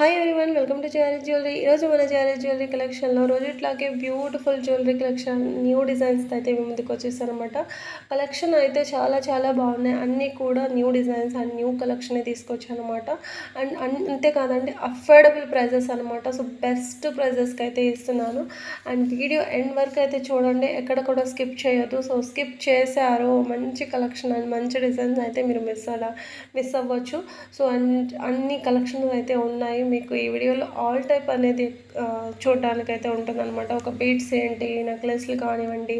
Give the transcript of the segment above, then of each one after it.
Hi everyone welcome to jewellery jewellery ఈరోజు మన jewellery jewellery కలెక్షన్లో రోజు ఇట్లాగే beautiful jewellery collection new designs అయితే మీ ముందుకు వచ్చేసారనమాట కలెక్షన్ అయితే చాలా చాలా బాగున్నాయి. అన్నీ కూడా న్యూ డిజైన్స్ అండ్ న్యూ కలెక్షనే తీసుకొచ్చానమాట అండ్ అంతేకాదండి అఫోర్డబుల్ ప్రైజెస్ అనమాట సో బెస్ట్ ప్రైజెస్కి అయితే ఇస్తున్నాను. అండ్ వీడియో ఎండ్ వరకు అయితే చూడండి ఎక్కడ కూడా స్కిప్ చేయొద్దు. సో స్కిప్ చేశారు. మంచి కలెక్షన్ అండ్ మంచి డిజైన్స్ అయితే మీరు మిస్ అలా మిస్ అవ్వచ్చు. సో అన్ని కలెక్షన్స్ అయితే ఉన్నాయి. మీకు ఈ వీడియోలో ఆల్ టైప్ అనేది చూడడానికైతే ఉంటుందన్నమాట. ఒక బీట్స్ ఏంటి నెక్లెస్లు కానివ్వండి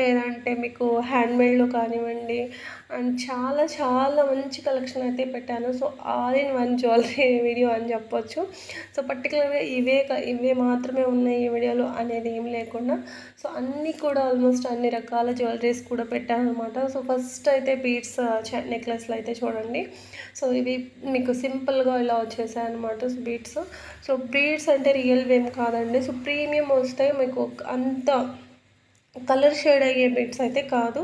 లేదంటే మీకు హ్యాండ్మేడ్లు కానివ్వండి అండ్ చాలా చాలా మంచి కలెక్షన్ అయితే పెట్టాను. So all in one jewellery video అని చెప్పొచ్చు. సో పర్టికులర్గా ఇవే ఇవే మాత్రమే ఉన్నాయి ఈ వీడియోలో అనేది ఏం లేకుండా. సో అన్నీ కూడా ఆల్మోస్ట్ అన్ని రకాల జ్యువెలరీస్ కూడా పెట్టాను అనమాట సో ఫస్ట్ అయితే బీడ్స్ నెక్లెస్లు అయితే చూడండి. సో ఇవి మీకు సింపుల్గా ఇలా వచ్చేసాయి అనమాట సో బీడ్స్ సో బీడ్స్ అంటే రియల్ వేమ్ కాదండి. సో ప్రీమియం వస్తాయి. మీకు అంత కలర్ షేడ్ అయ్యే బీడ్స్ అయితే కాదు.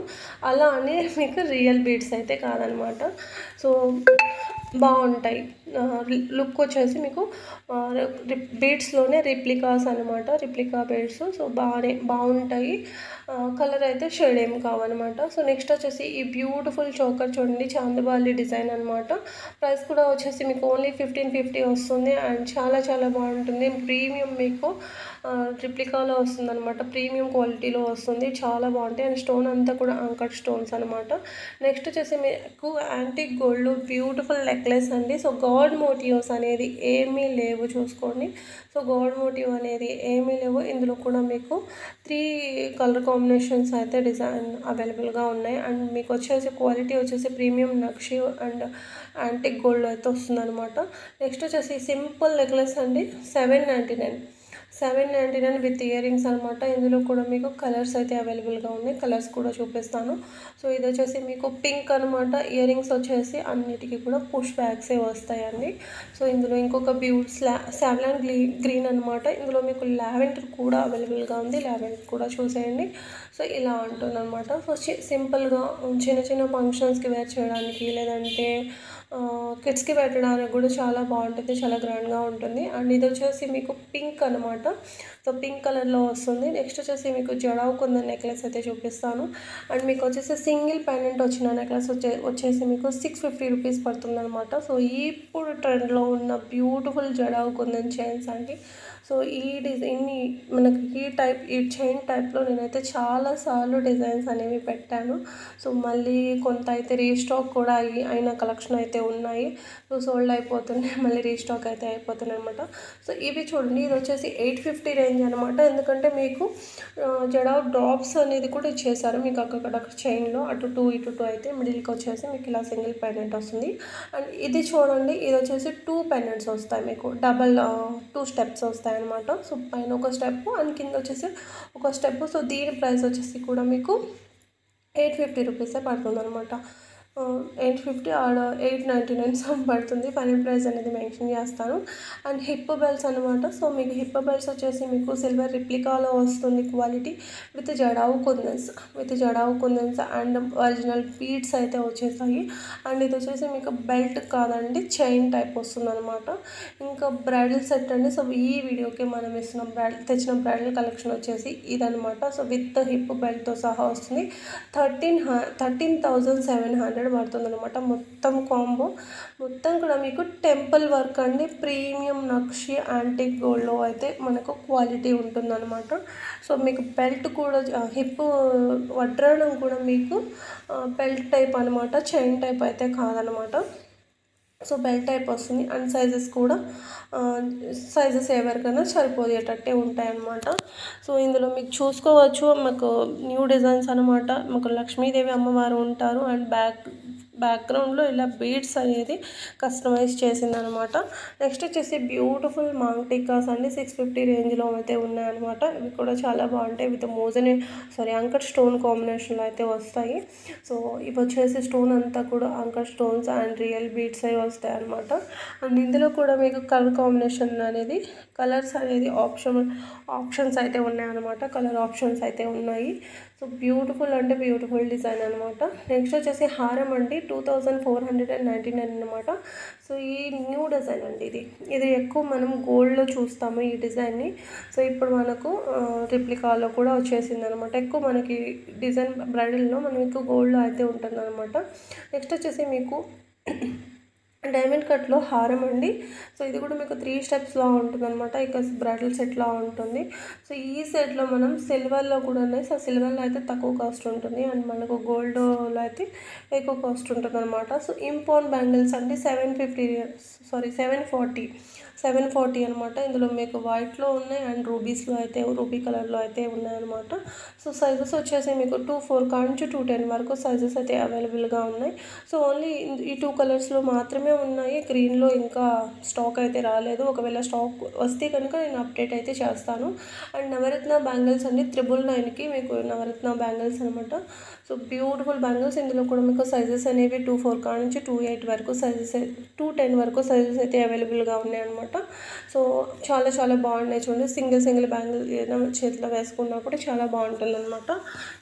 అలా అని మీకు రియల్ బీడ్స్ అయితే కాదనమాట. సో బాగుంటాయి. లుక్ వచ్చేసి మీకు బీడ్స్లోనే రిప్లికాస్ అనమాట. రిప్లికా బీడ్స్ సో బాగానే బాగుంటాయి. కలర్ అయితే షేడ్ ఏం కావన్నమాట సో నెక్స్ట్ వచ్చేసి ఈ బ్యూటిఫుల్ చోకర్ చూడండి. చాందబాలి డిజైన్ అనమాట. ప్రైస్ కూడా వచ్చేసి మీకు ఓన్లీ ఫిఫ్టీన్ ఫిఫ్టీ వస్తుంది. అండ్ చాలా చాలా బాగుంటుంది. ప్రీమియం మీకు ట్రిప్లికాలో వస్తుంది అనమాట ప్రీమియం క్వాలిటీలో వస్తుంది. చాలా బాగుంటాయి. అండ్ స్టోన్ అంతా కూడా అంకట్ స్టోన్స్ అనమాట నెక్స్ట్ వచ్చేసి మీకు యాంటిక్ గోల్డ్ బ్యూటిఫుల్ నెక్లెస్ అండి. సో గాడ్ మోటివ్స్ అనేది ఏమీ లేవు చూసుకోండి. సో గాడ్ మోటివ్ అనేది ఏమీ లేవు. ఇందులో కూడా మీకు త్రీ కలర్ కాంబినేషన్స్ అయితే డిజైన్ అవైలబుల్గా ఉన్నాయి. అండ్ మీకు వచ్చేసి క్వాలిటీ వచ్చేసి premium nakshi and antique gold అయితే వస్తుందన్నమాట. నెక్స్ట్ వచ్చేసి సింపుల్ నెక్లెస్ అండి. Seven ninety nine seven ninety nine with earrings అనమాట ఇందులో కూడా మీకు కలర్స్ అయితే అవైలబుల్గా ఉన్నాయి. కలర్స్ కూడా చూపిస్తాను. సో ఇది వచ్చేసి మీకు పింక్ అనమాట ఇయర్ రింగ్స్ వచ్చేసి అన్నిటికీ కూడా పుష్ బ్యాగ్సే వస్తాయండి. సో ఇందులో ఇంకొక బ్యూట్ స్లా శావ్లాన్ గ్లీ గ్రీన్ అనమాట ఇందులో మీకు లావెండర్ కూడా అవైలబుల్గా ఉంది. లావెండర్ కూడా చూసేయండి. సో ఇలా ఉంటుందన్నమాట సో సింపుల్గా చిన్న చిన్న ఫంక్షన్స్కి వేర్ చేయడానికి లేదంటే కిడ్స్కి పెట్టడానికి కూడా చాలా బాగుంటుంది చాలా గ్రాండ్గా ఉంటుంది. అండ్ ఇది వచ్చేసి మీకు పింక్ అనమాట సో పింక్ కలర్లో వస్తుంది. నెక్స్ట్ వచ్చేసి మీకు జడావు కొంద నెక్లెస్ అయితే చూపిస్తాను. అండ్ మీకు వచ్చేసి సింగిల్ పెండెంట్ వచ్చిన నెక్లెస్ వచ్చే వచ్చేసి మీకు సిక్స్ ఫిఫ్టీ రూపీస్ పడుతుంది అనమాట సో ఇప్పుడు ట్రెండ్లో ఉన్న బ్యూటిఫుల్ జడావు కొందని చైన్స్ అండి. సో ఈ డిజైన్ మనకి ఈ టైప్ ఈ చైన్ టైప్లో నేనైతే చాలాసార్లు డిజైన్స్ అనేవి పెట్టాను. సో మళ్ళీ కొంత అయితే రీస్టాక్ కూడా అయ్యి అయిన కలెక్షన్ అయితే ఉన్నాయి. సో సోల్డ్ అయిపోతున్నాయి. మళ్ళీ రీస్టాక్ అయితే అయిపోతున్నాయి అనమాట సో ఇవి చూడండి. ఇది వచ్చేసి ఎయిట్ ఫిఫ్టీ రేంజ్ అనమాట ఎందుకంటే మీకు జడ డ్రాప్స్ అనేది కూడా ఇచ్చేసారు మీకు అక్కడ చైన్లో అటు టూ ఇటు టూ అయితే మిడిల్కి వచ్చేసి మీకు ఇలా సింగిల్ పెండెంట్ వస్తుంది. అండ్ ఇది చూడండి ఇది వచ్చేసి టూ పెండెంట్స్ వస్తాయి మీకు. డబల్ టూ స్టెప్స్ వస్తాయి అనమాట సో పైన ఒక స్టెప్ అండ్ కింద వచ్చేసి ఒక స్టెప్ సో దీని ప్రైస్ వచ్చేసి కూడా మీకు ఎయిట్ ఫిఫ్టీ రూపీసే పడుతుంది అనమాట eight fifty or eight ninety nine some పడుతుంది. ఫైనల్ ప్రైస్ అనేది మెన్షన్ చేస్తాను. అండ్ హిప్ బెల్స్ అనమాట సో మీకు హిప్ బెల్స్ వచ్చేసి మీకు సిల్వర్ రిప్లికాలో వస్తుంది quality with jadau kundans with jadau kundans and original beads అయితే వచ్చేసాయి. అండ్ ఇది వచ్చేసి మీకు బెల్ట్ కాదండి చైన్ టైప్ వస్తుంది అనమాట ఇంకా బ్రైడల్ సెట్ అండి. సో ఈ వీడియోకి మనం ఇస్తున్న బ్రైడల్ తెచ్చిన బ్రైడల్ కలెక్షన్ వచ్చేసి ఇదనమాట సో విత్ హిప్ బెల్ట్తో సహా వస్తుంది. Thirteen thirteen thousand seven hundred hundred పడుతుంది అనమాట మొత్తం కాంబో. మొత్తం కూడా మీకు టెంపుల్ వర్క్ అండి. ప్రీమియం నక్షి యాంటిక్ గోల్డ్లో అయితే మనకు క్వాలిటీ ఉంటుందన్నమాట. సో మీకు బెల్ట్ కూడా హిప్ వడ్రాణం కూడా మీకు బెల్ట్ టైప్ అనమాట చైన్ టైప్ అయితే కాదనమాట సో బెల్ట్ టైప్ వస్తుంది. అండ్ సైజెస్ కూడా సైజెస్ ఎవరికైనా సరిపోయేటట్టే ఉంటాయన్నమాట. సో ఇందులో మీకు చూసుకోవచ్చు. మాకు న్యూ డిజైన్స్ అనమాట మాకు లక్ష్మీదేవి అమ్మవారు ఉంటారు. అండ్ బ్యాక్ బ్యాక్గ్రౌండ్లో ఇలా బీడ్స్ అనేది కస్టమైజ్ చేసిందనమాట. నెక్స్ట్ వచ్చేసి బ్యూటిఫుల్ మాంగ్టికాస్ అండి. సిక్స్ ఫిఫ్టీ రేంజ్లో అయితే ఉన్నాయన్నమాట ఇవి కూడా చాలా బాగుంటాయి. విత్ మోజని సారీ అంకర్ స్టోన్ కాంబినేషన్లో అయితే వస్తాయి. సో ఇవి వచ్చేసి స్టోన్ అంతా కూడా uncut stones and real beads అవి వస్తాయి అనమాట అండ్ ఇందులో కూడా మీకు కలర్ కాంబినేషన్ అనేది కలర్స్ అనేది ఆప్షన్ ఆప్షన్స్ అయితే ఉన్నాయన్నమాట కలర్ ఆప్షన్స్ అయితే ఉన్నాయి. సో బ్యూటిఫుల్ అంటే బ్యూటిఫుల్ డిజైన్ అనమాట నెక్స్ట్ వచ్చేసి హారం అండి two thousand four hundred and ninety nine అనమాట సో ఈ న్యూ డిజైన్ అండి ఇది. ఇది ఎక్కువ మనం గోల్డ్లో చూస్తాము ఈ డిజైన్ని. సో ఇప్పుడు మనకు రిప్లికాలో కూడా వచ్చేసింది అనమాట ఎక్కువ మనకి డిజైన్ బ్రైడల్లో మనం ఎక్కువ గోల్డ్లో అయితే ఉంటుంది అనమాట నెక్స్ట్ వచ్చేసి మీకు డైమండ్ కట్లో హారం అండి. సో ఇది కూడా మీకు త్రీ స్టెప్స్లో ఉంటుంది అనమాట ఇక బ్రైడల్ సెట్లో ఉంటుంది. సో ఈ సెట్లో మనం సిల్వర్లో కూడా ఉన్నాయి. సో సిల్వర్లో అయితే తక్కువ కాస్ట్ ఉంటుంది. అండ్ మనకు గోల్డ్లో అయితే ఎక్కువ కాస్ట్ ఉంటుంది అనమాట సో ఇంపోన్ బ్యాంగిల్స్ అండి. Seven fifty sorry seven forty seven forty అనమాట ఇందులో మీకు వైట్లో ఉన్నాయి. అండ్ రూబీస్లో అయితే రూబీ కలర్లో అయితే ఉన్నాయన్నమాట. సో సైజెస్ వచ్చేసి మీకు టూ ఫోర్ కాంచి టూ టెన్ వరకు సైజెస్ అయితే అవైలబుల్గా ఉన్నాయి. సో ఓన్లీ ఈ టూ కలర్స్లో మాత్రమే ఉన్నాయి. గ్రీన్లో ఇంకా స్టాక్ అయితే రాలేదు. ఒకవేళ స్టాక్ వస్తే కనుక నేను అప్డేట్ అయితే చేస్తాను. అండ్ నవరత్న బ్యాంగిల్స్ అండి త్రిబుల్ నైన్కి మీకు నవరత్న బ్యాంగిల్స్ అనమాట సో బ్యూటిఫుల్ బ్యాంగిల్స్ ఇందులో కూడా మీకు సైజెస్ అనేవి టూ ఫోర్ కా నుంచి టూ ఎయిట్ వరకు సైజెస్ టూ టెన్ వరకు సైజెస్ అయితే అవైలబుల్గా ఉన్నాయన్నమాట సో చాలా చాలా బాగున్నాయి చూడండి. సింగిల్ సింగిల్ బ్యాంగిల్ ఏదైనా చేతిలో వేసుకున్నా కూడా చాలా బాగుంటుంది అనమాట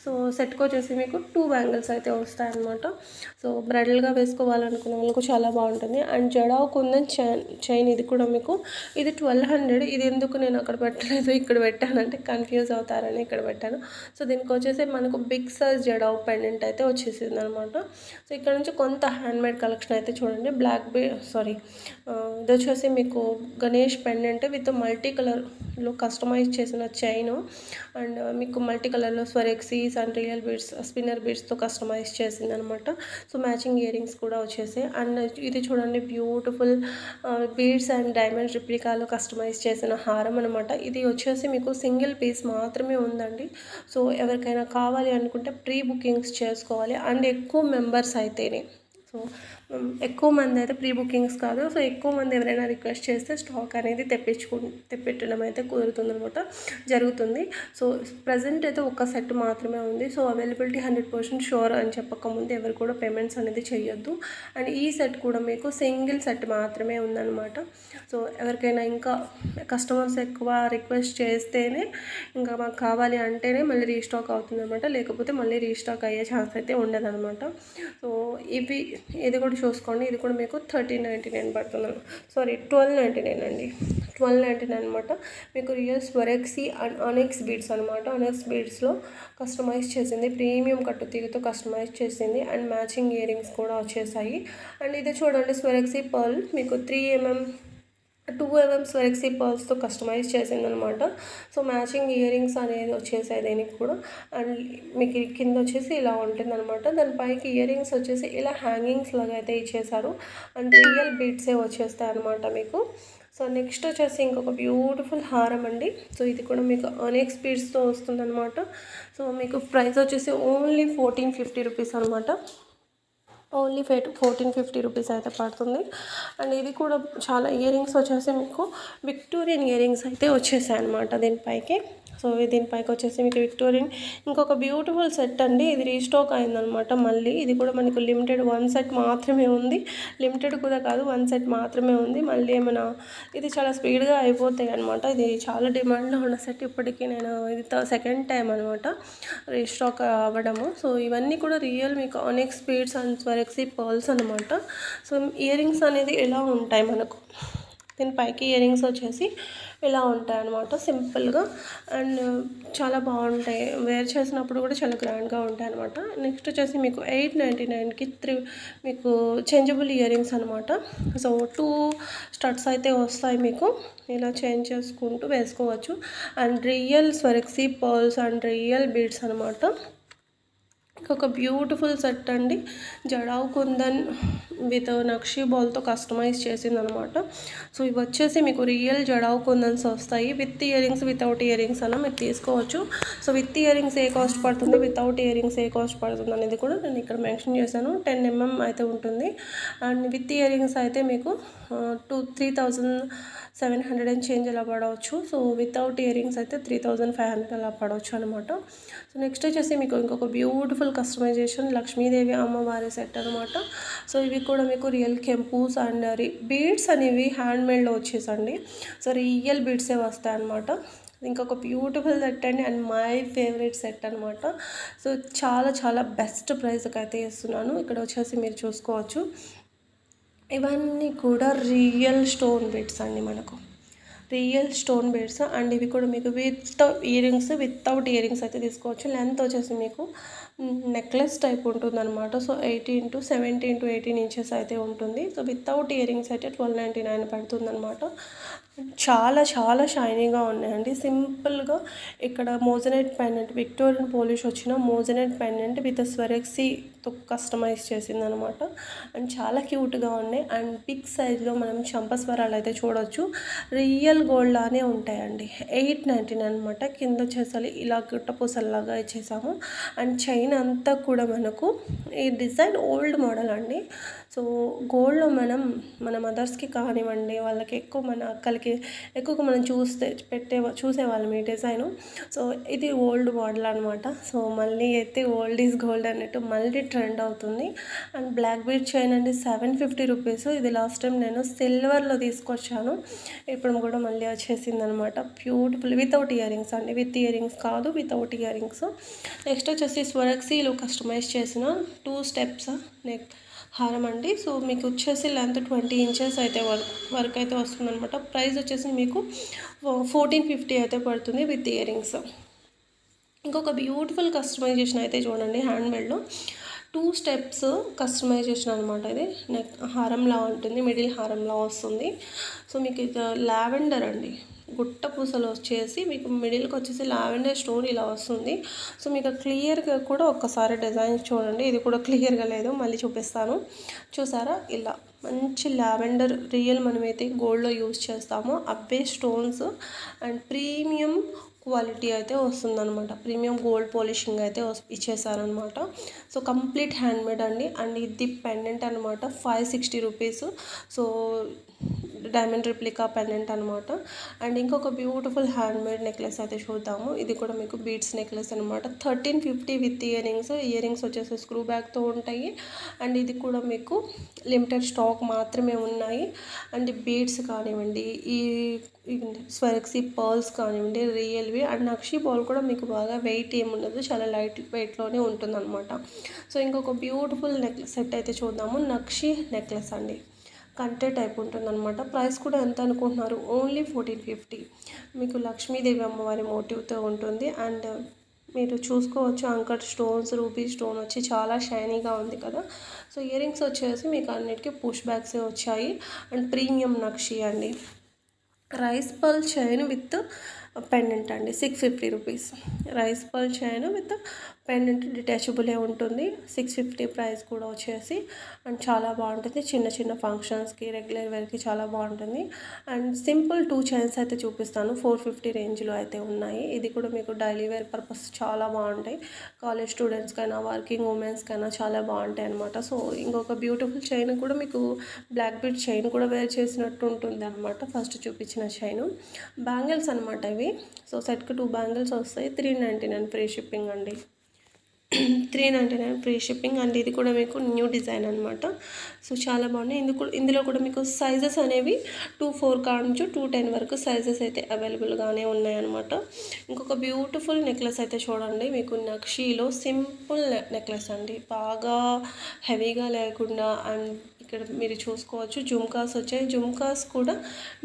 సో సెట్కి వచ్చేసి మీకు టూ బ్యాంగిల్స్ అయితే వస్తాయన్నమాట. సో బ్రైడల్గా వేసుకోవాలనుకున్న వాళ్ళకు చాలా బాగుంటుంది. And jadau kundan chain chain ఇది కూడా మీకు ఇది ట్వెల్వ్ హండ్రెడ్ ఇది ఎందుకు నేను అక్కడ పెట్టలేదు? ఇక్కడ పెట్టానంటే కన్ఫ్యూజ్ అవుతారని ఇక్కడ పెట్టాను. సో దీనికి వచ్చేసి మనకు బిగ్ సైజ్ జడావు పెండెంట్ అయితే వచ్చేసింది అనమాట సో ఇక్కడ నుంచి కొంత హ్యాండ్మేడ్ కలెక్షన్ అయితే చూడండి. బ్లాక్ బే సారీ ఇది వచ్చేసి మీకు గణేష్ పెండెంట్ విత్ మల్టీ కలర్లో కస్టమైజ్ చేసిన చైన్. అండ్ మీకు మల్టీ కలర్లో Swarovskis and real beads spinner బీడ్స్తో customise చేసింది అనమాట సో మ్యాచింగ్ ఇయర్ రింగ్స్ కూడా వచ్చేసాయి. అండ్ ఇది చూడండి బ్యూటిఫుల్ బీడ్స్ అండ్ డైమండ్ రిప్లికాలో కస్టమైజ్ చేసిన హారం అనమాట. ఇది వచ్చేసి మీకు సింగిల్ పీస్ మాత్రమే ఉందండి. సో ఎవరికైనా కావాలి అనుకుంటే ప్రీ బుకింగ్ బుకింగ్స్ చేసుకోవాలి. అండ్ ఎక్కువ మెంబర్స్ అయితేనే. సో ఎక్కువ మంది అయితే ప్రీ బుకింగ్స్ కాదు. సో ఎక్కువ మంది ఎవరైనా రిక్వెస్ట్ చేస్తే స్టాక్ అనేది తెప్పించుకు తెప్పించడం అయితే కుదురుతుంది అనమాట జరుగుతుంది. సో ప్రజెంట్ అయితే ఒక సెట్ మాత్రమే ఉంది. So availability hundred percent sure అని చెప్పకముందు ఎవరు కూడా పేమెంట్స్ అనేది చేయొద్దు అండ్ ఈ సెట్ కూడా మీకు సింగిల్ సెట్ మాత్రమే ఉందన్నమాట. సో ఎవరికైనా ఇంకా కస్టమర్స్ ఎక్కువ రిక్వెస్ట్ చేస్తేనే ఇంకా మాకు కావాలి అంటేనే మళ్ళీ రీస్టాక్ అవుతుంది అనమాట లేకపోతే మళ్ళీ రీస్టాక్ అయ్యే ఛాన్స్ అయితే ఉండదన్నమాట. సో ఇవి ఇది కూడా చూసుకోండి. ఇది కూడా మీకు థర్టీ నైంటీ నైన్ పడుతుంది సారీ ట్వెల్వ్ నైంటీ నైన్ అండి. ట్వెల్వ్ నైంటీ నైన్ అనమాట మీకు real Swarovski and annexe beads అనమాట అనెక్స్ బీడ్స్లో కస్టమైజ్ చేసింది. ప్రీమియం కట్టు తీగతో కస్టమైజ్ చేసింది. అండ్ మ్యాచింగ్ ఇయర్ రింగ్స్ కూడా వచ్చేసాయి. అండ్ ఇది చూడండి స్వరెక్సీ పర్ల్. మీకు three MM two mm Swarovski పర్ల్స్తో కస్టమైజ్ చేసిందనమాట. సో మ్యాచింగ్ ఇయర్ రింగ్స్ అనేది వచ్చేసాయి దీనికి కూడా. అండ్ మీకు కింద వచ్చేసి ఇలా ఉంటుందన్నమాట దానిపైకి ఇయర్ రింగ్స్ వచ్చేసి ఇలా హ్యాంగింగ్స్ లాగా అయితే ఇచ్చేసారు అండ్ రియల్ బీట్సే వచ్చేస్తాయి అనమాట మీకు. సో నెక్స్ట్ వచ్చేసి ఇంకొక బ్యూటిఫుల్ హారం అండి. సో ఇది కూడా మీకు అనేక్ స్పీడ్స్తో వస్తుందన్నమాట సో మీకు ప్రైస్ వచ్చేసి ఓన్లీ ఫోర్టీన్ ఫిఫ్టీ రూపీస్ అనమాట. ఓన్లీ ఫెట్ ఫోర్టీన్ ఫిఫ్టీ రూపీస్ అయితే పడుతుంది. అండ్ ఇది కూడా చాలా ఇయర్ రింగ్స్ వచ్చేసి మీకు విక్టోరియన్ ఇయర్ రింగ్స్ అయితే వచ్చేసాయి అనమాట దీనిపైకి. సో దీనిపైకి వచ్చేసి మీకు విక్టోరియన్. ఇంకొక బ్యూటిఫుల్ సెట్ అండి. ఇది రీస్టాక్ అయిందనమాట మళ్ళీ. ఇది కూడా మనకు లిమిటెడ్ వన్ సెట్ మాత్రమే ఉంది. లిమిటెడ్ కూడా కాదు వన్ సెట్ మాత్రమే ఉంది. మళ్ళీ ఏమైనా ఇది చాలా స్పీడ్గా అయిపోతాయి అనమాట ఇది చాలా డిమాండ్లో ఉన్న సెట్ ఇప్పటికీ నేను ఇది సెకండ్ టైం అనమాట రీస్టాక్ అవ్వడము. సో ఇవన్నీ కూడా రియల్ మీకు onyx beads and Swarovski pearls అనమాట సో ఇయర్ రింగ్స్ అనేది ఎలా ఉంటాయి మనకు? దీనిపైకి ఇయర్ రింగ్స్ వచ్చేసి ఇలా ఉంటాయి అనమాట సింపుల్గా అండ్ చాలా బాగుంటాయి. వేర్ చేసినప్పుడు కూడా చాలా గ్రాండ్గా ఉంటాయి అనమాట నెక్స్ట్ వచ్చేసి మీకు ఎయిట్ నైంటీ నైన్కి త్రీ మీకు చేంజబుల్ ఇయర్ రింగ్స్ అనమాట సో టూ స్టడ్స్ అయితే వస్తాయి మీకు. ఇలా చేంజ్ చేసుకుంటూ వేసుకోవచ్చు. And real Swarovski pearls and real beads అనమాట ఒక బ్యూటిఫుల్ సెట్ అండి. జడావు కుందన్ విత్ నక్షి బాల్తో కస్టమైజ్ చేసింది అనమాట సో ఇవి వచ్చేసి మీకు రియల్ జడావు కుందన్స్ వస్తాయి. విత్ ఇయరింగ్స్ వితౌట్ ఇయరింగ్స్ అన్న మీరు తీసుకోవచ్చు. సో విత్ ఇయరింగ్స్ ఏ కాస్ట్ పడుతుంది? వితౌట్ ఇయరింగ్స్ ఏ కాస్ట్ పడుతుంది అనేది కూడా నేను ఇక్కడ మెన్షన్ చేశాను. టెన్ ఎంఎం mm అయితే ఉంటుంది. అండ్ విత్ ఇయరింగ్స్ అయితే మీకు two three thousand seven hundred and change అలా పడవచ్చు. సో వితౌట్ ఇయరింగ్స్ అయితే త్రీ థౌజండ్ ఫైవ్ హండ్రెడ్ అలా పడవచ్చు అనమాట సో నెక్స్ట్ వచ్చేసి మీకు ఇంకొక బ్యూటిఫుల్ కస్టమైజేషన్ లక్ష్మీదేవి అమ్మవారి సెట్ అనమాట సో ఇవి కూడా మీకు రియల్ కెంపూస్ అండ్ బీడ్స్ అనేవి హ్యాండ్ మేడ్లో వచ్చేసండి. సో రియల్ బీడ్సే వస్తాయి అనమాట ఇంకొక బ్యూటిఫుల్ సెట్ అండి అండ్ మై ఫేవరెట్ సెట్ అనమాట సో చాలా చాలా బెస్ట్ ప్రైస్కి అయితే ఇస్తున్నాను. ఇక్కడ వచ్చేసి మీరు చూసుకోవచ్చు. ఇవన్నీ కూడా రియల్ స్టోన్ బిట్స్ అండి మనకు. రియల్ స్టోన్ బెడ్స్ అండ్ ఇవి కూడా మీకు విత్ ఇయరింగ్స్ వితౌట్ ఇయరింగ్స్ అయితే తీసుకోవచ్చు. లెంత్ వచ్చేసి మీకు నెక్లెస్ టైప్ ఉంటుంది అనమాట so eighteen to seventeen to eighteen inches అయితే ఉంటుంది. సో వితౌట్ ఇయరింగ్స్ అయితే ట్వెల్వ్ నైంటీ నైన్ పడుతుంది అనమాట చాలా చాలా షైనీగా ఉన్నాయండి. సింపుల్గా ఇక్కడ మోజనైట్ పెండెంట్ విక్టోరియన్ పోలిష్ వచ్చిన మోజనైట్ పెండెంట్ విత్ స్వరెక్సీతో కస్టమైజ్ చేసిందనమాట. అండ్ చాలా క్యూట్గా ఉన్నాయి. అండ్ బిగ్ సైజ్లో మనం చంపస్వరాలు అయితే చూడొచ్చు. రియల్ గోల్డ్ లానే ఉంటాయండి. ఎయిట్ నైంటీ నైన్ అనమాట కింద చేసాలి ఇలా గుట్టపూసల్లాగా ఇచ్చేసాము. అండ్ చైన్ అంతా కూడా మనకు ఈ డిజైన్ ఓల్డ్ మోడల్ అండి. సో గోల్డ్లో మనం మన మదర్స్కి కానివ్వండి వాళ్ళకి ఎక్కువ మన అక్కలకి ఎక్కువగా మనం చూస్తే పెట్టే చూసేవాళ్ళం ఈ డిజైన్. సో ఇది ఓల్డ్ మోడల్ అనమాట సో మళ్ళీ అయితే ఓల్డ్ ఈజ్ గోల్డ్ అన్నట్టు మళ్ళీ ట్రెండ్ అవుతుంది. అండ్ బ్లాక్ బీట్ చైన్ అండి సెవెన్ ఫిఫ్టీ రూపీస్. ఇది లాస్ట్ టైం నేను సిల్వర్లో తీసుకొచ్చాను. ఇప్పుడు కూడా మళ్ళీ వచ్చేసింది అనమాట బ్యూటిఫుల్ వితౌట్ ఇయరింగ్స్ అండి. విత్ ఇయరింగ్స్ కాదు వితౌట్ ఇయరింగ్స్. నెక్స్ట్ వచ్చేసి స్వరక్సీలు కస్టమైజ్ చేసిన టూ స్టెప్స్ నెక్ హారం అండి. సో మీకు వచ్చేసి లెంత్ ట్వంటీ ఇంచెస్ అయితే వర్క్ వర్క్ అయితే వస్తుందనమాట ప్రైస్ వచ్చేసి మీకు ఫోర్టీన్ ఫిఫ్టీ అయితే పడుతుంది విత్ ఇయరింగ్స్. ఇంకొక బ్యూటిఫుల్ కస్టమైజేషన్ అయితే చూడండి హ్యాండ్మేడ్లో. టూ స్టెప్స్ కస్టమైజేషన్ అనమాట ఇది. నెక్ హారంలా ఉంటుంది మిడిల్ హారంలా వస్తుంది. సో మీకు ఇది లావెండర్ అండి. గుట్ట పూసలు వచ్చేసి మీకు మిడిల్కి వచ్చేసి లావెండర్ స్టోన్ ఇలా వస్తుంది. సో మీకు క్లియర్గా కూడా ఒక్కసారి డిజైన్ చూడండి. ఇది కూడా క్లియర్గా లేదు. మళ్ళీ చూపిస్తాను. చూసారా? ఇలా. మంచి లావెండర్ రియల్ మనమైతే గోల్డ్లో యూస్ చేస్తామో. అవే స్టోన్స్ అండ్ ప్రీమియం క్వాలిటీ అయితే వస్తుందన్నమాట. ప్రీమియం గోల్డ్ పాలిషింగ్ అయితే ఇచ్చేసారనమాట సో కంప్లీట్ హ్యాండ్మేడ్ అండి. అండ్ ఇది పెండెంట్ అనమాట five sixty rupees. So diamond replica pendant అనమాట అండ్ ఇంకొక బ్యూటిఫుల్ హ్యాండ్మేడ్ నెక్లెస్ అయితే చూద్దాము. ఇది కూడా మీకు బీట్స్ నెక్లెస్ అనమాట thirteen fifty with earrings. Earrings వచ్చేసి స్క్రూ బ్యాగ్తో ఉంటాయి. అండ్ ఇది కూడా మీకు లిమిటెడ్ స్టాక్ మాత్రమే ఉన్నాయి. అండ్ బీడ్స్ కానివ్వండి ఈ స్వరక్సీ పర్ల్స్ కానివ్వండి రియల్వి అండ్ నక్షి బాల్ కూడా మీకు బాగా వెయిట్ ఏముండదు. చాలా లైట్ వెయిట్లోనే ఉంటుంది అనమాట సో ఇంకొక బ్యూటిఫుల్ నెక్లెస్ సెట్ అయితే చూద్దాము. నక్షి నెక్లెస్ అండి. కంటే టైప్ ఉంటుందన్నమాట. ప్రైస్ కూడా ఎంత అనుకుంటున్నారు? Only fourteen fifty. మీకు లక్ష్మీదేవి అమ్మవారి మోటివ్తో ఉంటుంది. అండ్ మీరు చూసుకోవచ్చు. అంకర్ స్టోన్స్ రూబీ స్టోన్ వచ్చి చాలా షైనీగా ఉంది కదా. సో ఇయర్ రింగ్స్ వచ్చేసి మీకు అన్నిటికీ పుష్ బ్యాగ్సే వచ్చాయి. అండ్ ప్రీమియం నక్షి అండి. Rice pearl chain with pendant అండి six fifty rupees rice pearl chain with pendant డిటాచబులే ఉంటుంది. సిక్స్ ఫిఫ్టీ ప్రైస్ కూడా వచ్చేసి అండ్ చాలా బాగుంటుంది. చిన్న చిన్న ఫంక్షన్స్కి రెగ్యులర్ వేర్కి చాలా బాగుంటుంది. అండ్ సింపుల్ టూ చైన్స్ అయితే చూపిస్తాను. ఫోర్ ఫిఫ్టీ రేంజ్లో అయితే ఉన్నాయి. ఇది కూడా మీకు డైలీ వేర్ పర్పస్ చాలా బాగుంటాయి. కాలేజ్ స్టూడెంట్స్కైనా వర్కింగ్ ఉమెన్స్కైనా చాలా బాగుంటాయి అనమాట సో ఇంకొక బ్యూటిఫుల్ చైన్ కూడా మీకు బ్లాక్ బీట్ చైన్ కూడా వేర్ చేసినట్టు ఉంటుంది అనమాట ఫస్ట్ చూపించిన చైన్ బ్యాంగిల్స్ అనమాట ఇవి. సో సెట్కి టూ బ్యాంగిల్స్ వస్తాయి. Three ninety nine free shipping అండి. Three ninety nine free shipping and ఇది కూడా మీకు న్యూ డిజైన్ అనమాట సో చాలా బాగున్నాయి. ఇందుకు ఇందులో కూడా మీకు సైజెస్ అనేవి టూ ఫోర్ కాడ నుంచి టూ టెన్ వరకు సైజెస్ అయితే అవైలబుల్గానే ఉన్నాయన్నమాట ఇంకొక బ్యూటిఫుల్ నెక్లెస్ అయితే చూడండి. మీకు నక్షీలో సింపుల్ నెక్లెస్ అండి. బాగా హెవీగా లేకుండా అండ్ ఇక్కడ మీరు చూసుకోవచ్చు. జుమ్కాస్ వచ్చాయి. జుమ్కాస్ కూడా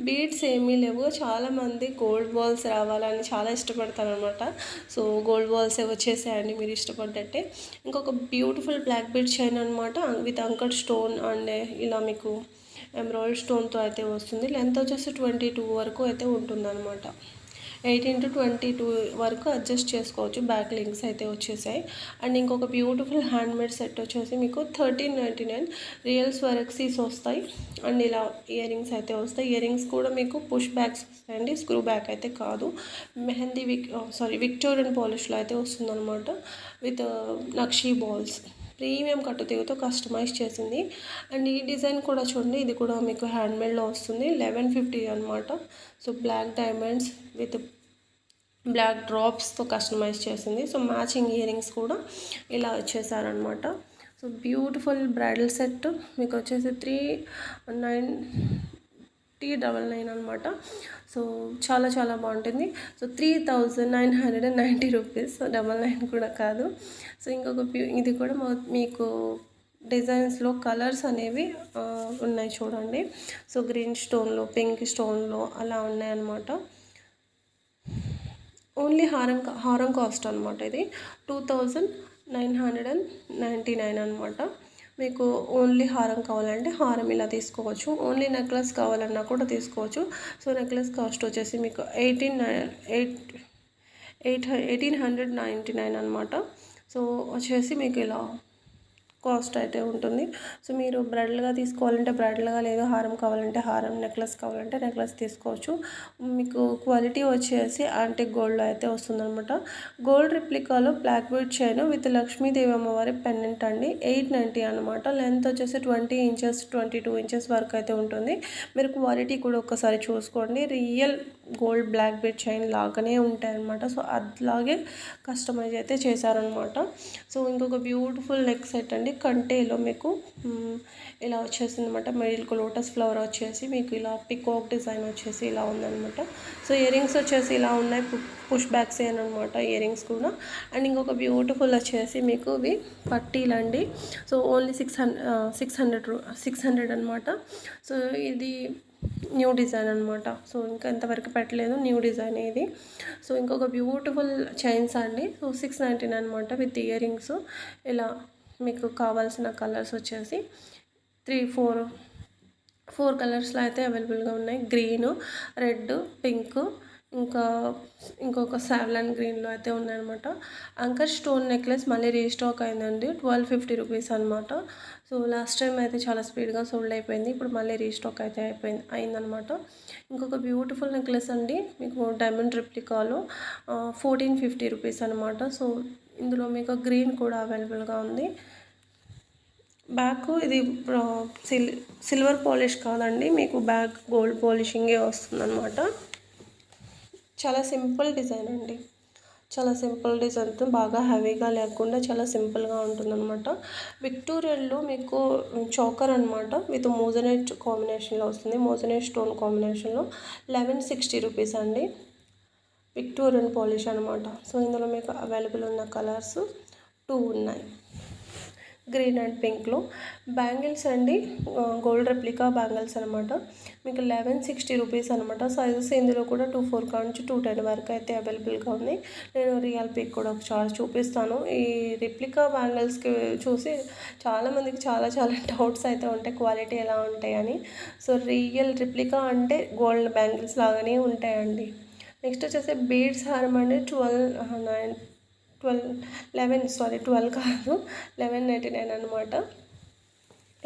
బీడ్స్ ఏమీ లేవు. చాలామంది గోల్డ్ బాల్స్ రావాలని చాలా ఇష్టపడతారు అనమాట సో గోల్డ్ బాల్స్ వచ్చేసాయండి మీరు ఇష్టపడ్డట్టే. ఇంకొక బ్యూటిఫుల్ బ్లాక్ బీడ్ చైన్ అనమాట విత్ అంకట్ స్టోన్ అండ్ ఇలా మీకు ఎంబ్రాయిడ్ స్టోన్తో అయితే వస్తుంది. లెంత్ వచ్చేసి ట్వంటీ టూ వరకు అయితే ఉంటుందన్నమాట. ఎయిటీన్ టు ట్వంటీ టూ వరకు అడ్జస్ట్ చేసుకోవచ్చు. బ్యాక్ లింక్స్ అయితే వచ్చేసాయి. అండ్ ఇంకొక బ్యూటిఫుల్ హ్యాండ్మేడ్ సెట్ వచ్చేసి మీకు thirteen ninety nine reals Swarovskis వస్తాయి. అండ్ ఇలా ఇయర్ రింగ్స్ అయితే వస్తాయి. ఇయర్ రింగ్స్ కూడా మీకు పుష్ బ్యాగ్స్ వస్తాయండి స్క్రూ బ్యాక్ అయితే కాదు. మెహందీ విక్ సారీ విక్టోరియన్ పాలిష్లో అయితే వస్తుందన్నమాట. With nakshi balls. ప్రీమియం కట్టుతీగతో కస్టమైజ్ చేసింది. అండ్ ఈ డిజైన్ కూడా చూడండి ఇది కూడా మీకు హ్యాండ్మేడ్లో వస్తుంది. లెవెన్ ఫిఫ్టీ అనమాట so black diamonds with black డ్రాప్స్తో customise చేసింది. సో మ్యాచింగ్ ఇయర్ రింగ్స్ కూడా ఇలా వచ్చేసారనమాట సో బ్యూటిఫుల్ బ్రైడల్ సెట్. మీకు వచ్చేసి three ninety double nine అనమాట సో చాలా చాలా బాగుంటుంది. So three thousand nine hundred and ninety rupees so double nine కూడా కాదు. సో ఇంకొక ప్యూ ఇది కూడా మీకు డిజైన్స్లో కలర్స్ అనేవి ఉన్నాయి చూడండి. సో గ్రీన్ స్టోన్లో పింక్ స్టోన్లో అలా ఉన్నాయన్నమాట ఓన్లీ హారం కా- హారం కాస్ట్ అనమాట ఇది. Two thousand nine hundred and ninety nine అనమాట మీకు ఓన్లీ హారం కావాలంటే హారం ఇలా తీసుకోవచ్చు. ఓన్లీ నెక్లెస్ కావాలన్నా కూడా తీసుకోవచ్చు. సో నెక్లెస్ కాస్ట్ వచ్చేసి మీకు eighteen eight eight eighteen hundred ninety nine అనమాట సో వచ్చేసి మీకు ఇలా కాస్ట్ అయితే ఉంటుంది. సో మీరు బ్రైడల్గా తీసుకోవాలంటే బ్రైడల్గా లేదు. హారం కావాలంటే హారం నెక్లెస్ కావాలంటే నెక్లెస్ తీసుకోవచ్చు. మీకు క్వాలిటీ వచ్చేసి యాంటిక్ గోల్డ్లో అయితే వస్తుందనమాట gold రిప్లికాలో black bead chain with Lakshmidevi అమ్మవారి పెన్నెంట్ అండి. ఎయిట్ నైంటీ అనమాట లెంత్ వచ్చేసి twenty inches twenty two inches వరకు అయితే ఉంటుంది. మీరు క్వాలిటీ కూడా ఒకసారి చూసుకోండి. Real gold black bead chain లాగానే ఉంటాయి అనమాట సో అట్లాగే కస్టమైజ్ అయితే చేశారనమాట సో ఇంకొక బ్యూటిఫుల్ నెక్ సెట్ అండి. కంటేలో మీకు ఇలా వచ్చేసింది అనమాట మిడిల్కి లోటస్ ఫ్లవర్ వచ్చేసి మీకు ఇలా పికాక్ డిజైన్ వచ్చేసి ఇలా ఉందనమాట సో ఇయర్ రింగ్స్ వచ్చేసి ఇలా ఉన్నాయి. పుష్ బ్యాక్స్ అనమాట ఇయర్ రింగ్స్ కూడా. అండ్ ఇంకొక బ్యూటిఫుల్ వచ్చేసి మీకు ఇవి పట్టీలండి so only six hundred six hundred six hundred అనమాట సో ఇది న్యూ డిజైన్ అనమాట సో ఇంకా ఎంతవరకు పెట్టలేదు న్యూ డిజైన్ ఇది సో ఇంకొక బ్యూటిఫుల్ చైన్స్ అండి. సో సిక్స్ నైంటీన్ అనమాట విత్ ఇయర్ రింగ్స్ ఇలా మీకు కావాల్సిన కలర్స్ వచ్చేసి త్రీ ఫోర్ ఫోర్ కలర్స్లో అయితే అవైలబుల్గా ఉన్నాయి. గ్రీన్ రెడ్ పింక్ ఇంకా ఇంకొక సావ్లాన్ గ్రీన్లో అయితే ఉన్నాయన్నమాట. అంకర్ స్టోన్ నెక్లెస్ మళ్ళీ రీస్టాక్ అయిందండి. ట్వెల్వ్ ఫిఫ్టీ రూపీస్ అనమాట సో లాస్ట్ టైం అయితే చాలా స్పీడ్గా సోల్డ్ అయిపోయింది. ఇప్పుడు మళ్ళీ రీస్టాక్ అయితే అయిపోయింది అయిందనమాట ఇంకొక బ్యూటిఫుల్ నెక్లెస్ అండి. మీకు డైమండ్ రిప్లికాలో ఫోర్టీన్ ఫిఫ్టీ రూపీస్ అనమాట సో ఇందులో మీకు గ్రీన్ కూడా అవైలబుల్గా ఉంది. బ్యాక్ ఇది సిల్ సిల్వర్ పాలిష్ కాదండి. మీకు బ్యాక్ గోల్డ్ పాలిషింగే వస్తుందన్నమాట. చాలా సింపుల్ డిజైన్ అండి. చాలా సింపుల్ డిజైన్తో బాగా హెవీగా లేకుండా చాలా సింపుల్గా ఉంటుందన్నమాట. విక్టోరియల్లో మీకు చోకర్ అనమాట విత్ మోజనేట్ కాంబినేషన్లో వస్తుంది. మోజనేట్ స్టోన్ కాంబినేషన్లో లెవెన్ సిక్స్టీ రూపీస్ అండి. విక్టోరియన్ పాలిష్ అనమాట సో ఇందులో మీకు అవైలబుల్ ఉన్న కలర్స్ టూ ఉన్నాయి. గ్రీన్ అండ్ పింక్లో. బ్యాంగిల్స్ అండి గోల్డ్ రెప్లికా బ్యాంగిల్స్ అనమాట మీకు లెవెన్ సిక్స్టీ రూపీస్ అనమాట సైజెస్ ఇందులో కూడా టూ ఫోర్ కాంచి టూ టెన్ వరకు అయితే అవైలబుల్గా ఉంది. నేను రియల్ పిక్ కూడా ఒకసారి చూపిస్తాను. ఈ రిప్లికా బ్యాంగిల్స్కి చూసి చాలామందికి చాలా చాలా డౌట్స్ అయితే ఉంటాయి. క్వాలిటీ ఎలా ఉంటాయని సో రియల్ రిప్లికా అంటే గోల్డ్ బ్యాంగిల్స్ లాగానే ఉంటాయండి. నెక్స్ట్ వచ్చేసి బీడ్స్ హారం అండి twelve nine twelve eleven sorry twelve కాదు. లెవెన్ నైంటీ నైన్ అనమాట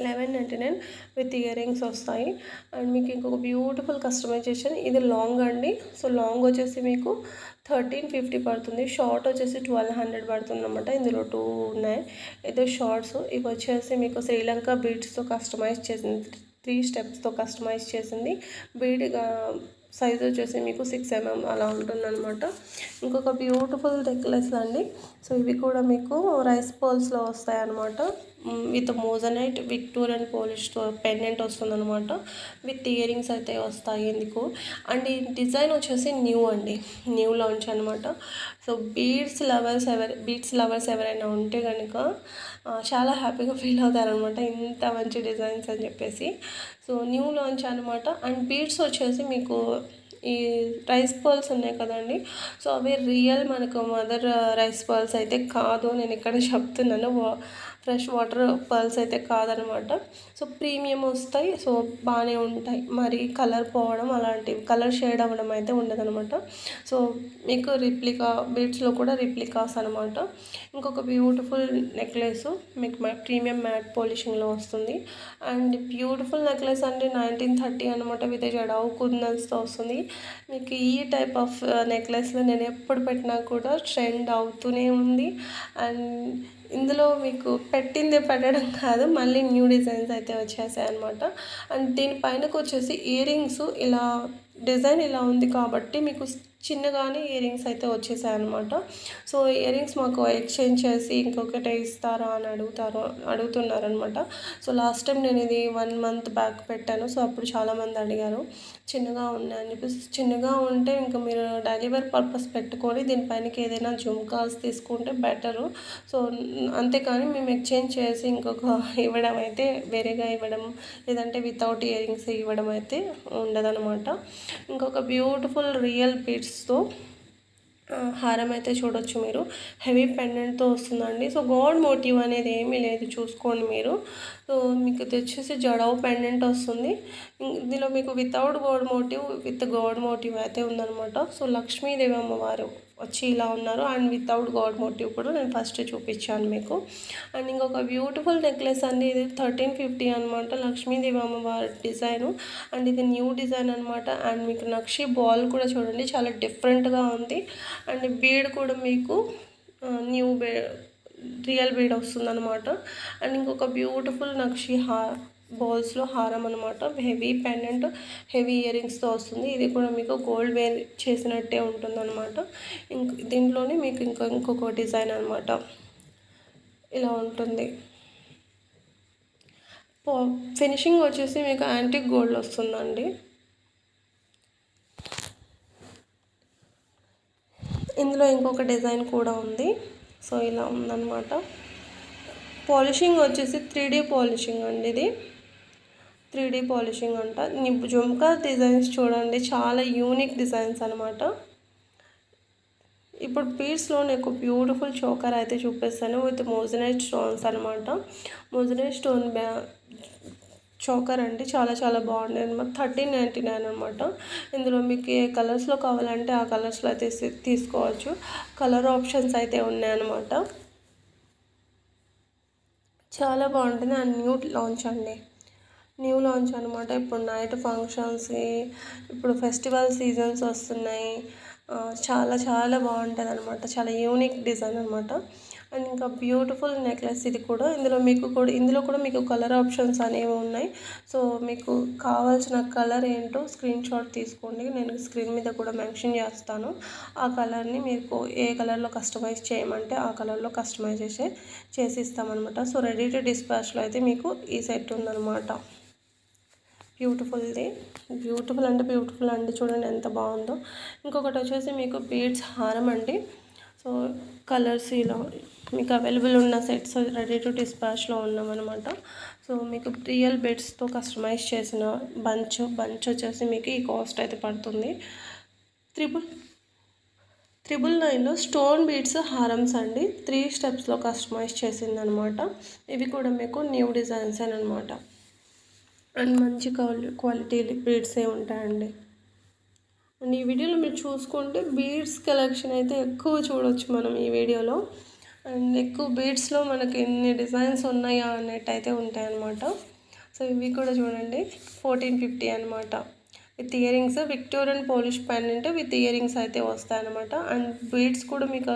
eleven ninety nine with earrings వస్తాయి. అండ్ మీకు ఇంకొక బ్యూటిఫుల్ కస్టమైజేషన్. ఇది లాంగ్ అండి. సో లాంగ్ వచ్చేసి మీకు థర్టీన్ ఫిఫ్టీ పడుతుంది. షార్ట్ వచ్చేసి ట్వెల్వ్ హండ్రెడ్ పడుతుంది అనమాట ఇందులో టూ ఉన్నాయి. ఏదో షార్ట్స్ ఇవి వచ్చేసి మీకు శ్రీలంక బీడ్స్తో కస్టమైజ్ చేసింది. త్రీ స్టెప్స్తో కస్టమైజ్ చేసింది. బీడ్ సైజ్ వచ్చేసి మీకు సిక్స్ ఎంఎం అలా ఉంటుందన్నమాట. ఇంకొక బ్యూటిఫుల్ నెక్లెస్ అండి. సో ఇవి కూడా మీకు రైస్ పోల్స్లో వస్తాయి అనమాట with moissanite Victorian polish pendant వస్తుందన్నమాట. విత్ ఇయరింగ్స్ అయితే వస్తాయి ఎందుకు? అండ్ ఈ డిజైన్ వచ్చేసి న్యూ అండి. న్యూ లాంచ్ అనమాట సో బీడ్స్ లవర్స్ ఎవరు బీడ్స్ లవర్స్ ఎవరైనా ఉంటే కనుక చాలా హ్యాపీగా ఫీల్ అవుతారనమాట ఇంత మంచి డిజైన్స్ అని చెప్పేసి. సో న్యూ లాంచ్ అనమాట అండ్ బీడ్స్ వచ్చేసి మీకు ఈ రైస్ పర్ల్స్ ఉన్నాయి కదండి. సో అవి రియల్ మనకు మదర్ రైస్ పర్ల్స్ అయితే కాదు. నేను ఇక్కడ చెప్తున్నాను. ఫ్రెష్ వాటర్ పర్ల్స్ అయితే కాదనమాట. సో ప్రీమియం వస్తాయి. సో బాగానే ఉంటాయి. మరి కలర్ పోవడం అలాంటివి కలర్ షేడ్ అవ్వడం అయితే ఉండదనమాట. సో మీకు రిప్లికా బీడ్స్లో కూడా రిప్లికాస్ అనమాట. ఇంకొక బ్యూటిఫుల్ నెక్లెస్ మీకు ప్రీమియం మ్యాట్ పోలిషింగ్లో వస్తుంది. అండ్ బ్యూటిఫుల్ నెక్లెస్ అంటే నైన్టీన్ థర్టీ అనమాట. విత్ జడావు కుందన్స్తో వస్తుంది. మీకు ఈ టైప్ ఆఫ్ నెక్లెస్లో నేను ఎప్పుడు పెట్టినా కూడా ట్రెండ్ అవుతూనే ఉంది. అండ్ ఇందులో మీకు పెట్టిందే పెట్టడం కాదు మళ్ళీ న్యూ డిజైన్స్ అయితే వచ్చేసాయి అనమాట అండ్ దీనిపైనకు వచ్చేసి ఇయర్ రింగ్స్ ఇలా డిజైన్ ఇలా ఉంది కాబట్టి మీకు చిన్నగానే ఇయర్ రింగ్స్ అయితే వచ్చేసాయి అనమాట సో ఇయర్ రింగ్స్ మాకు ఎక్స్చేంజ్ చేసి ఇంకొకటి ఇస్తారా అని అడుగుతారు అడుగుతున్నారనమాట సో లాస్ట్ టైం నేను ఇది వన్ మంత్ బ్యాక్ పెట్టాను. సో అప్పుడు చాలామంది అడిగారు. చిన్నగా ఉన్నాయని చెప్పేసి చిన్నగా ఉంటే ఇంకా మీరు డైలీ వేర్ పర్పస్ పెట్టుకొని దీనిపైనకి ఏదైనా జుమ్కాస్ తీసుకుంటే బెటరు సో అంతేకాని మేము ఎక్స్చేంజ్ చేసి ఇంకొక ఇవ్వడం అయితే వేరేగా ఇవ్వడం లేదంటే వితౌట్ ఇయరింగ్స్ ఇవ్వడం అయితే ఉండదన్నమాట. ఇంకొక బ్యూటిఫుల్ రియల్ బీడ్స్తో హారం అయితే చూడొచ్చు మీరు. హెవీ పెండెంట్తో వస్తుందండి. సో గోల్డ్ మోటివ్ అనేది ఏమీ లేదు చూసుకోండి మీరు. సో మీకు తెచ్చేసి జడవు పెండెంట్ వస్తుంది. ఇందులో మీకు without gold motive with gold motive అయితే ఉందన్నమాట. సో లక్ష్మీదేవి అమ్మవారు. వచ్చి ఇలా ఉన్నారు. అండ్ వితౌట్ గాడ్ మోటివ్ కూడా నేను ఫస్ట్ చూపించాను మీకు. అండ్ ఇంకొక బ్యూటిఫుల్ నెక్లెస్ అండి. ఇది థర్టీన్ ఫిఫ్టీ అనమాట లక్ష్మీదేవి అమ్మవారి డిజైను అండ్ ఇది న్యూ డిజైన్ అనమాట అండ్ మీకు నక్షి బాల్ కూడా చూడండి. చాలా డిఫరెంట్గా ఉంది. అండ్ బీడ్ కూడా మీకు న్యూ బే రియల్ బీడ్ వస్తుందన్నమాట. అండ్ ఇంకొక బ్యూటిఫుల్ నక్షి హా బాల్స్లో హారం అనమాట హెవీ పెండెంట్ హెవీ ఇయరింగ్స్తో వస్తుంది. ఇది కూడా మీకు గోల్డ్ వేర్ చేసినట్టే అనమాట ఇంక దీంట్లోనే మీకు ఇంకా ఇంకొక డిజైన్ అనమాట ఇలా ఉంటుంది. ఫినిషింగ్ వచ్చేసి మీకు యాంటిక్ గోల్డ్ వస్తుందండి. ఇందులో ఇంకొక డిజైన్ కూడా ఉంది. సో ఇలా ఉందన్నమాట. పాలిషింగ్ వచ్చేసి త్రీ డీ పాలిషింగ్ అండి ఇది. త్రీ డీ పాలిషింగ్ అంట. జుమ్కా డిజైన్స్ చూడండి చాలా యూనిక్ డిజైన్స్ అనమాట ఇప్పుడు పీస్లో నీకు బ్యూటిఫుల్ చోకర్ అయితే చూపిస్తాను విత్ మోజనైట్ స్టోన్స్ అనమాట మోజనైట్ స్టోన్ బ్యా చోకర్ అండి చాలా చాలా బాగుంది. అనమాట థర్టీన్ నైంటీ నైన్ అనమాట ఇందులో మీకు ఏ కలర్స్లో కావాలంటే ఆ కలర్స్లో అయితే తీసుకోవచ్చు. కలర్ ఆప్షన్స్ అయితే ఉన్నాయన్నమాట. చాలా బాగుంటుంది. అండ్ న్యూ లాంచ్ అండి. న్యూ లాంచ్ అనమాట ఇప్పుడు నైట్ ఫంక్షన్స్ ఇప్పుడు ఫెస్టివల్ సీజన్స్ వస్తున్నాయి. చాలా చాలా బాగుంటుంది అనమాట చాలా యూనిక్ డిజైన్ అనమాట అండ్ ఇంకా బ్యూటిఫుల్ నెక్లెస్ ఇది కూడా. ఇందులో మీకు కూడా ఇందులో కూడా మీకు కలర్ ఆప్షన్స్ అనేవి ఉన్నాయి. సో మీకు కావాల్సిన కలర్ ఏంటో స్క్రీన్ షాట్ తీసుకోండి. నేను స్క్రీన్ మీద కూడా మెన్షన్ చేస్తాను. ఆ కలర్ని మీకు ఏ కలర్లో కస్టమైజ్ చేయమంటే ఆ కలర్లో కస్టమైజ్ చేసే చేసి ఇస్తామన్నమాట సో రెడీ టు డిస్పాచ్లో అయితే మీకు ఈ సెట్ ఉందన్నమాట. బ్యూటిఫుల్ది బ్యూటిఫుల్ అంటే బ్యూటిఫుల్ అండి చూడండి ఎంత బాగుందో. ఇంకొకటి వచ్చేసి మీకు బీడ్స్ హారం అండి. సో కలర్స్ ఇలా మీకు అవైలబుల్ ఉన్న సెట్స్ రెడీ టు డిస్పాచ్లో ఉన్నామన్నమాట. సో మీకు రియల్ బెడ్స్తో కస్టమైజ్ చేసిన బంచ్ బంచ్ వచ్చేసి మీకు ఈ కాస్ట్ అయితే పడుతుంది. త్రిబుల్ త్రిబుల్ నైన్లో స్టోన్ బీడ్స్ హారమ్స్ అండి. త్రీ స్టెప్స్లో కస్టమైజ్ చేసిందనమాట ఇవి కూడా మీకు న్యూ డిజైన్స్ అనమాట అండ్ మంచి క్వాలి క్వాలిటీ బీడ్సే ఉంటాయండి. అండ్ ఈ వీడియోలో మీరు చూసుకుంటే బీడ్స్ కలెక్షన్ అయితే ఎక్కువ చూడవచ్చు మనం ఈ వీడియోలో. అండ్ ఎక్కువ బీడ్స్లో మనకి ఎన్ని డిజైన్స్ ఉన్నాయా అన్నట్టు అయితే ఉంటాయన్నమాట. సో ఇవి కూడా చూడండి ఫోర్టీన్ ఫిఫ్టీ అనమాట with earrings Victorian polish pendant with earrings అయితే వస్తాయన్నమాట. అండ్ బీడ్స్ కూడా మీకు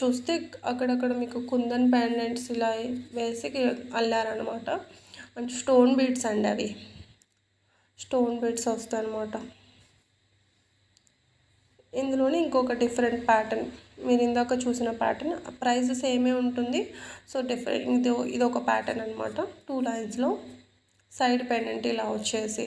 చూస్తే అక్కడక్కడ మీకు కుందన్ పెండెంట్స్ ఇలా వేసి అల్లారనమాట అంటే స్టోన్ బీడ్స్ అండి అవి. స్టోన్ బీడ్స్ వస్తాయి అనమాట ఇందులోనే ఇంకొక డిఫరెంట్ ప్యాటర్న్. మీరు ఇందాక చూసిన ప్యాటర్న్ ప్రైస్ సేమే ఉంటుంది. సో డిఫరెంట్ ఇది ఇది ఒక ప్యాటర్న్ అనమాట టూ లైన్స్లో సైడ్ పెండెంట్ ఇలా వచ్చేసి.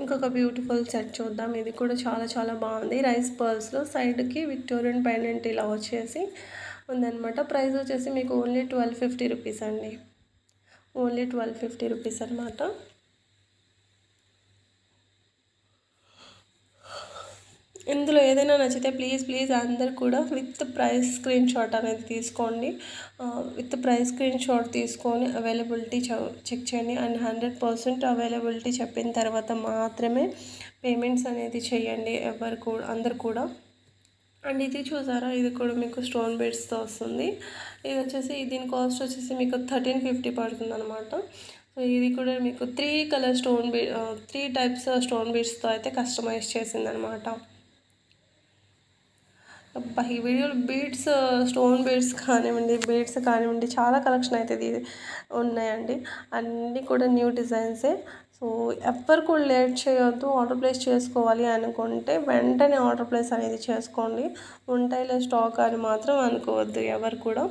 ఇంకొక బ్యూటిఫుల్ సెట్ చూద్దాం. ఇది కూడా చాలా చాలా బాగుంది. రైస్ పర్ల్స్లో సైడ్కి విక్టోరియన్ పెండెంట్ ఇలా వచ్చేసి. ఉందన్నమాట. ప్రైస్ వచ్చేసి మీకు ఓన్లీ ట్వెల్వ్ ఫిఫ్టీ రూపీస్ అండి. ఓన్లీ ట్వెల్వ్ ఫిఫ్టీ రూపీస్ అనమాట ఇందులో ఏదైనా నచ్చితే ప్లీజ్ ప్లీజ్ అందరు కూడా విత్ ప్రైస్ స్క్రీన్ షాట్ అనేది తీసుకోండి. విత్ ప్రైస్ స్క్రీన్ షాట్ తీసుకొని అవైలబిలిటీ చెక్ చేయండి. అండ్ హండ్రెడ్ పర్సెంట్ అవైలబిలిటీ చెప్పిన తర్వాత మాత్రమే పేమెంట్స్ అనేది చేయండి. ఎవరు కూడా అందరు కూడా. అండ్ ఇది చూసారా? ఇది కూడా మీకు స్టోన్ బెడ్స్తో వస్తుంది. ఇది వచ్చేసి దీని కాస్ట్ వచ్చేసి మీకు థర్టీన్ ఫిఫ్టీ పడుతుంది అనమాట సో ఇది కూడా మీకు త్రీ కలర్ స్టోన్ బీ త్రీ టైప్స్ స్టోన్ బీడ్స్తో అయితే కస్టమైజ్ చేసిందనమాట అనమాట ఈ వీడియోలో బీడ్స్ స్టోన్ బీడ్స్ కానివ్వండి బీడ్స్ కానివ్వండి చాలా కలెక్షన్ అయితే ఇది ఉన్నాయండి. అన్నీ కూడా న్యూ డిజైన్సే. సో ఎవరు కూడా లేట్ చేయొద్దు ఆర్డర్ ప్లేస్ చేసుకోవాలి అనుకుంటే వెంటనే ఆర్డర్ ప్లేస్ అనేది చేసుకోండి. ఉంటాయిలే స్టాక్ అని మాత్రం అనుకోవద్దు ఎవరు కూడా.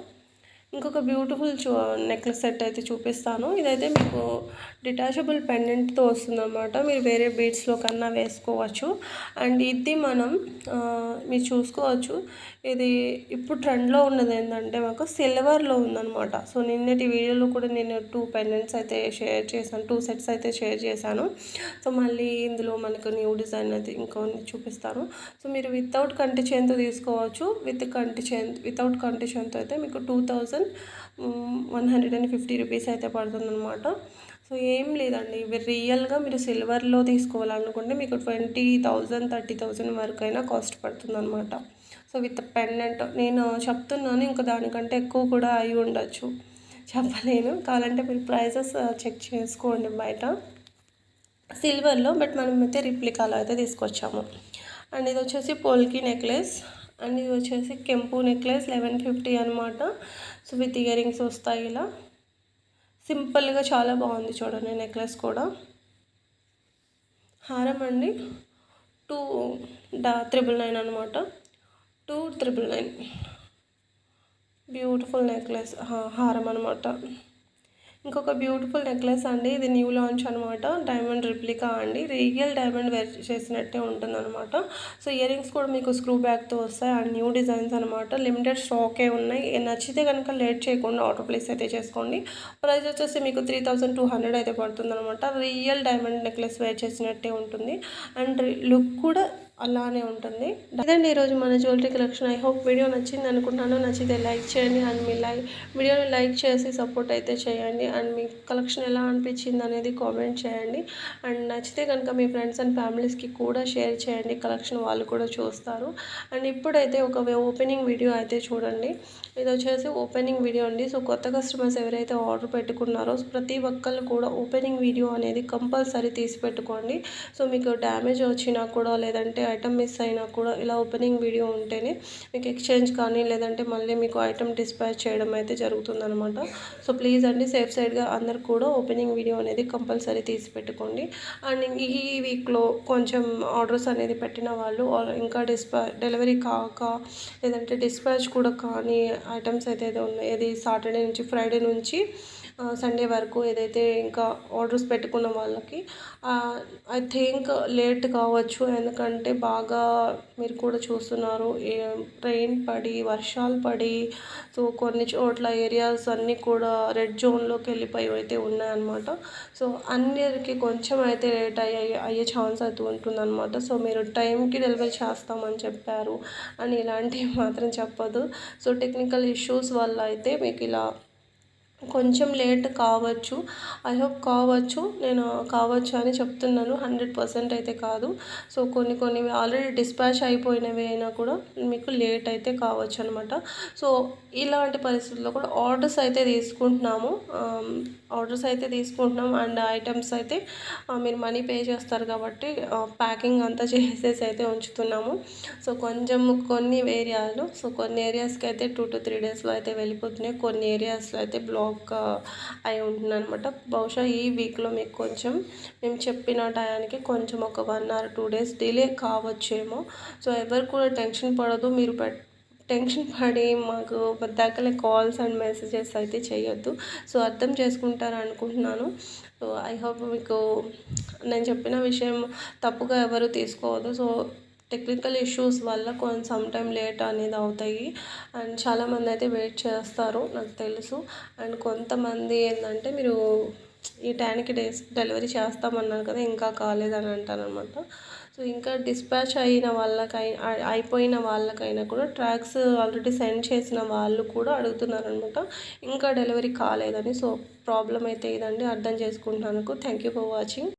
ఇంకొక బ్యూటిఫుల్ చూ నెక్లెస్ సెట్ అయితే చూపిస్తాను. ఇదైతే మీకు డిటాచబుల్ పెండెంట్తో వస్తుందన్నమాట. మీరు వేరే బీడ్స్లో కన్నా వేసుకోవచ్చు. అండ్ ఇది మనం మీరు చూసుకోవచ్చు. ఇది ఇప్పుడు ట్రెండ్లో ఉన్నది ఏంటంటే మాకు సిల్వర్లో ఉందన్నమాట. సో నిన్నటి వీడియోలో కూడా నేను టూ పెండెంట్స్ అయితే షేర్ చేశాను. టూ సెట్స్ అయితే షేర్ చేశాను. సో మళ్ళీ ఇందులో మనకు న్యూ డిజైన్ అయితే ఇంకొన్ని చూపిస్తాను. సో మీరు వితౌట్ కంటి చేంతో తీసుకోవచ్చు. విత్ కంటి చేన్ వితౌట్ కంటి చేంతో అయితే మీకు two thousand one hundred and fifty rupees అయితే పడుతుందన్నమాట. సో ఏం లేదండి. ఇవి రియల్గా మీరు సిల్వర్లో తీసుకోవాలనుకుంటే మీకు ట్వంటీ థౌజండ్ థర్టీ థౌజండ్ వరకు అయినా కాస్ట్ పడుతుందన్నమాట. సో విత్ పెండెంట్ నేను చెప్తున్నాను ఇంకా దానికంటే ఎక్కువ కూడా అయి ఉండొచ్చు. చెప్పలేను. కావాలంటే మీరు ప్రైజెస్ చెక్ చేసుకోండి బయట. సిల్వర్లో బట్ మనం అయితే రిప్లికాలో అయితే తీసుకొచ్చాము. అండ్ ఇది వచ్చేసి పోల్కి నెక్లెస్. అండ్ ఇది వచ్చేసి కెంపు నెక్లెస్ లెవెన్ ఫిఫ్టీ అనమాట సో విత్ ఇయర్ రింగ్స్ వస్తాయి ఇలా. సింపుల్గా చాలా బాగుంది చూడండి నెక్లెస్ కూడా. హారం అండి. టూ డా త్రిబుల్ నైన్ అనమాట two triple nine. Beautiful necklace హారం అనమాట ఇంకొక బ్యూటిఫుల్ నెక్లెస్ అండి. ఇది న్యూ లాంచ్ అనమాట డైమండ్ రిప్లికా అండి. రియల్ డైమండ్ వేర్ చేసినట్టే ఉంటుందన్నమాట. సో ఇయర్ రింగ్స్ కూడా మీకు స్క్రూ బ్యాగ్తో వస్తాయి. అండ్ న్యూ డిజైన్స్ అనమాట లిమిటెడ్ స్టాకే ఉన్నాయి. నచ్చితే కనుక లేట్ చేయకుండా ఆర్డర్ ప్లేస్ అయితే చేసుకోండి. ప్రైస్ వచ్చేసి మీకు త్రీ థౌసండ్ టూ హండ్రెడ్ అయితే పడుతుంది అనమాట రియల్ డైమండ్ నెక్లెస్ వేర్ చేసినట్టే ఉంటుంది. అండ్ లుక్ కూడా అలానే ఉంటుంది. ఇదండి ఈరోజు మన jewellery collection I hope video నచ్చింది అనుకుంటాను నచ్చితే లైక్ చేయండి అండ్ మీ లైక్ వీడియోని లైక్ చేసి సపోర్ట్ అయితే చేయండి. అండ్ మీ కలెక్షన్ ఎలా అనిపించింది అనేది కామెంట్ చేయండి. అండ్ నచ్చితే కనుక మీ ఫ్రెండ్స్ అండ్ ఫ్యామిలీస్కి కూడా షేర్ చేయండి. కలెక్షన్ వాళ్ళు కూడా చూస్తారు. అండ్ ఇప్పుడైతే ఒక ఓపెనింగ్ వీడియో అయితే చూడండి. ఇది వచ్చేసి ఓపెనింగ్ వీడియో అండి. సో కొత్త కస్టమర్స్ ఎవరైతే ఆర్డర్ పెట్టుకున్నారో ప్రతి ఒక్కళ్ళు కూడా ఓపెనింగ్ వీడియో అనేది కంపల్సరీ తీసి పెట్టుకోండి. సో మీకు డ్యామేజ్ వచ్చినా కూడా లేదంటే ఐటమ్ మిస్ అయినా కూడా ఇలా ఓపెనింగ్ వీడియో ఉంటేనే మీకు ఎక్స్చేంజ్ కానీ లేదంటే మళ్ళీ మీకు ఐటమ్ డిస్పాచ్ చేయడం అయితే జరుగుతుందనమాట సో ప్లీజ్ అండి సేఫ్ సైడ్గా అందరు కూడా ఓపెనింగ్ వీడియో అనేది కంపల్సరీ తీసి పెట్టుకోండి. అండ్ ఈ వీక్లో కొంచెం ఆర్డర్స్ అనేది పెట్టిన వాళ్ళు ఇంకా డిస్పా డెలివరీ కాక లేదంటే డిస్పాచ్ కూడా కానీ ఐటమ్స్ అయితే ఉన్నాయి. ఇది సాటర్డే నుంచి ఫ్రైడే నుంచి సండే వరకు ఏదైతే ఇంకా ఆర్డర్స్ పెట్టుకున్న వాళ్ళకి ఐ థింక్ లేట్ కావచ్చు. ఎందుకంటే బాగా మీరు కూడా చూస్తున్నారు రెయిన్ పడి వర్షాలు పడి సో కొన్ని చోట్ల ఏరియాస్ అన్నీ కూడా రెడ్ జోన్లోకి వెళ్ళిపోయి అయితే ఉన్నాయన్నమాట. సో అన్నిటికీ కొంచెం అయితే లేట్ అయ్యే అయ్యే ఛాన్స్ అయితే ఉంటుందన్నమాట. సో మీరు టైంకి డెలివరీ చేస్తామని చెప్పారు అని ఇలాంటివి మాత్రం చెప్పదు. సో టెక్నికల్ ఇష్యూస్ వల్ల అయితే మీకు ఇలా కొంచెం లేట్ కావచ్చు. ఐ హోప్ కావచ్చు. నేను కావచ్చు అని చెప్తున్నాను. హండ్రెడ్ పర్సెంట్ అయితే కాదు. సో కొన్ని కొన్ని ఆల్రెడీ డిస్పాచ్ అయిపోయినవి అయినా కూడా మీకు లేట్ అయితే కావచ్చు అనమాట సో ఇలాంటి పరిస్థితుల్లో కూడా ఆర్డర్స్ అయితే తీసుకుంటున్నాము. ఆర్డర్స్ అయితే తీసుకుంటున్నాం అండ్ ఐటమ్స్ అయితే మీరు మనీ పే చేస్తారు కాబట్టి ప్యాకింగ్ అంతా చేసేసి అయితే ఉంచుతున్నాము. సో కొంచెం కొన్ని ఏరియాలు సో కొన్ని ఏరియాస్కి అయితే టూ టు త్రీ డేస్లో అయితే వెళ్ళిపోతున్నాయి. కొన్ని ఏరియాస్లో అయితే బ్లాక్ అయి ఉంటున్నాయి అనమాట బహుశా ఈ వీక్లో మీకు కొంచెం మేము చెప్పిన టయానికి కొంచెం ఒక one or two days delay కావచ్చేమో. So ఎవరు కూడా టెన్షన్ పడదు. మీరు పెట్ టెన్షన్ పడి మాకు దగ్గర కాల్స్ అండ్ మెసేజెస్ అయితే చేయొద్దు. సో అర్థం చేసుకుంటారు అనుకుంటున్నాను. సో ఐ హోప్ మీకు నేను చెప్పిన విషయం తప్పుగా ఎవరు తీసుకోవద్దు. సో టెక్నికల్ ఇష్యూస్ వల్ల కొంచెం సమ్ టైం లేట్ అనేది అవుతాయి. అండ్ చాలామంది అయితే వెయిట్ చేస్తారు నాకు తెలుసు. అండ్ కొంతమంది ఏంటంటే మీరు ఈ టైంకి డేస్ డెలివరీ చేస్తామన్నారు కదా ఇంకా కాలేదని అంటారనమాట సో ఇంకా డిస్పాచ్ అయిన వాళ్ళకైనా అయిపోయిన వాళ్ళకైనా కూడా ట్రాక్స్ ఆల్రెడీ సెండ్ చేసిన వాళ్ళు కూడా అడుగుతున్నారనమాట. ఇంకా డెలివరీ కాలేదని. సో ప్రాబ్లం అయితే ఇదండి. అర్థం చేసుకుంటున్నాను థ్యాంక్ యూ ఫర్ వాచింగ్